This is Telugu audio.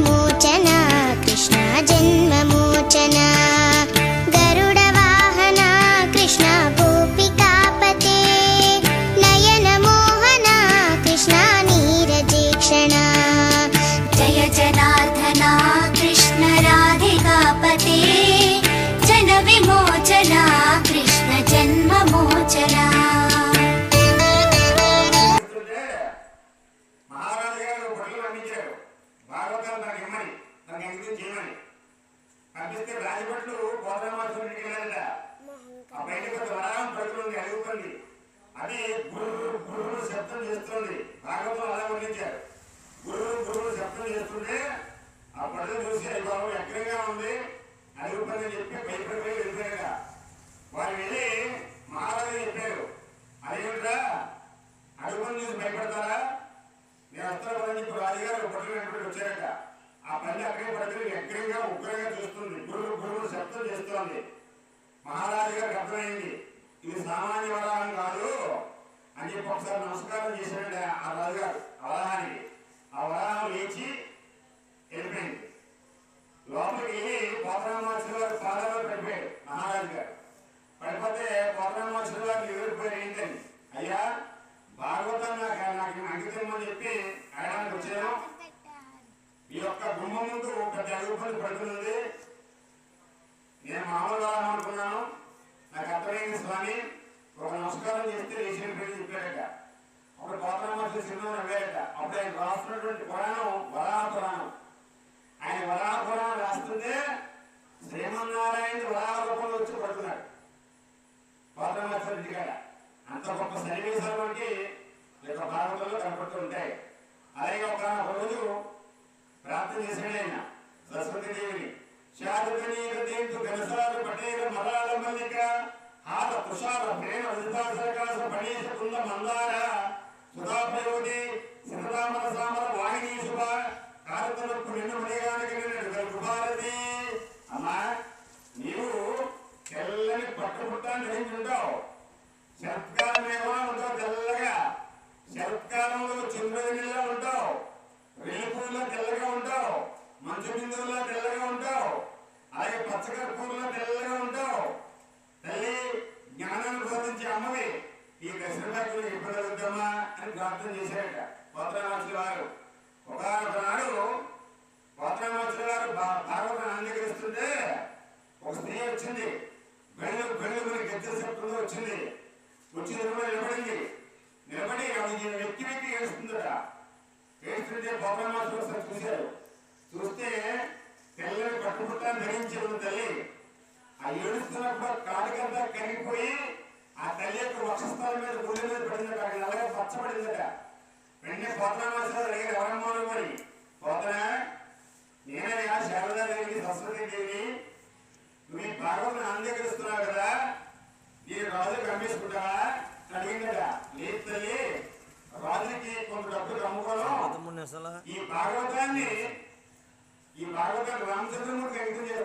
mucho. పంపిస్తాను నాకు ఇమ్మని ఎందుకు చేయమని? పంపిస్తే రాజభట్లు గోదావరి వెళ్ళారట ఆ బయటకు ఒక వరాహం పడుతుంది అడుగుతుంది. అది గుర్రు గుర్రు శబ్దం చేస్తుంది. భాగవతం అలా వర్ణించారు. గుర్రు గుర్రు శబ్దం చేస్తుంటే ఆ ప్రజలు చూసి అది బాబు ఎగ్రంగా ఉంది. అడుగుతుందని చెప్పి భయపడిపోయి వెళ్ళిపోయాక వారు వెళ్ళి మహారాజు చెప్పారు అదేమిట్రా అడుగుని చూసి భయపడతారా నేను వస్తాను కదని చెప్పి రాజుగారు పట్టుకుని వెంటబడి వచ్చారట ఆ పని అక్కడే పడుకుని ఉగ్రంగా చూస్తుంది గుర్రు గుర్రు శబ్దం చేస్తోంది. మహారాజు గారికి అర్థమైంది. ఇది సామాన్య వరాహం కాదు అని చెప్పి ఒకసారి నమస్కారం చేశాడు ఆ రాజుగారు ఆ వరాహానికి. ఆ వరాహం లేచి వెళ్ళిపోయింది. లోపలికి వెళ్ళి పోతరామాచుల గారు పాదాలు పెట్టాడు మహారాజు గారు పడిపోతే పోతరామాచుల గారు ఎదురుపోయారు ఏంటని అయ్యా భాగవతం నాకు నాకు అంకితం అని చెప్పి అడగడానికి వచ్చాను ఈ యొక్క గుమ్మం ముందు పెద్ద బ్రతుకుంది పడుతుంది నేను మామూలుగా అనుకున్నాను. నాకు అర్థమైంది స్వామి. ఒక నమస్కారం చేస్తే రేషన్ పేరు చెప్పారట అప్పుడు గోత్రమాసి సినిమా నవ్వారట అప్పుడు ఆయన రాస్తున్నటువంటి పురాణం వరాహ పురాణం ఆయన వరాహ పురాణం రాస్తుంటే శ్రీమన్నారాయణ వరాహ రూపంలో వచ్చి పడుతున్నాడు గోత్రమాసి ఇంటికాడ అంత గొప్ప సన్నివేశాలు మనకి ఈ యొక్క భాగంలో కనపడుతూ ఉంటాయి. అలాగే ఒక రోజు ప్రార్థన చేశాడు ఆయన సరస్వతి దేవిని శారదనీయ దేంతు ಪಟೇಲ ಮರಾಳ ಮಲ್ಲಿಕ మల్లిక ತುಷಾರ ಪ್ರೇಮ ప్రేమ ಪಣೇಶ ಕುಂದ ಮಂದಾರ మందార. సుధాప్రయోగి సిద్ధరామర సామర వాహిని శుభ కారతనప్పు నిన్ను మణిగానికి నిన్ను కృపారతి అమ్మా నీవు తెల్లని పట్టుబుట్టాన్ని ధరించుంటావు శరత్కాలం ఏమో ఉంటావు తెల్లగా. శరత్కాలంలో చంద్రునిలా ఉంటావు. రేపుల్లో తెల్లగా ఉంటావు. మంచు బిందువుల్లో తెల్లగా ఉంటావు. అలాగే పచ్చకర్పూర్లో తెల్లగా ఉంటావు తల్లి జ్ఞానాన్ని బోధించే అమ్మవి. ఈ దశరథాకులు ఎప్పుడు కలుగుతామా అని ప్రార్థన చేశారట. పోతరామాచుల వారు ఒకనొక నాడు పోతరామాచుల వారు భాగవతం అంగీకరిస్తుంటే ఒక స్త్రీ వచ్చింది. గళ్ళు గళ్ళు మనకి గద్దె శబ్దంలో వచ్చింది. వచ్చి నిలబడి నిలబడింది. నిలబడి ఆవిడ వ్యక్తి వ్యక్తి వెక్కి ఏడుస్తుందట. ఏడుస్తుంటే పోతరామాచుల చూశారు. చూస్తే తెల్లని పట్టుబుట్టాన్ని ధరించి ఉన్న తల్లి. ఆ ఏడుస్తున్నప్పుడు కాడికంతా కరిగిపోయి ఆ తల్లి యొక్క వక్షస్థలం మీద గుండె మీద పడిందట. అక్కడ నల్లగా పచ్చబడిందట. వెంటనే పోతనామాసాలు అడిగారు ఎవరమ్మా అని. పోతనా నేనయ్యా దేవి నువ్వు ఈ భాగవతం అంగీకరిస్తున్నావు కదా. నేను రాజుకి అమ్మేసుకుంటావా అడిగిందట. లేదు తల్లి రాజుకి కొంత డబ్బులు అసలు ఈ భాగవతాన్ని ఈ భాగవతాలు రామచంద్రమూర్తి అంకితం చేస్తారు.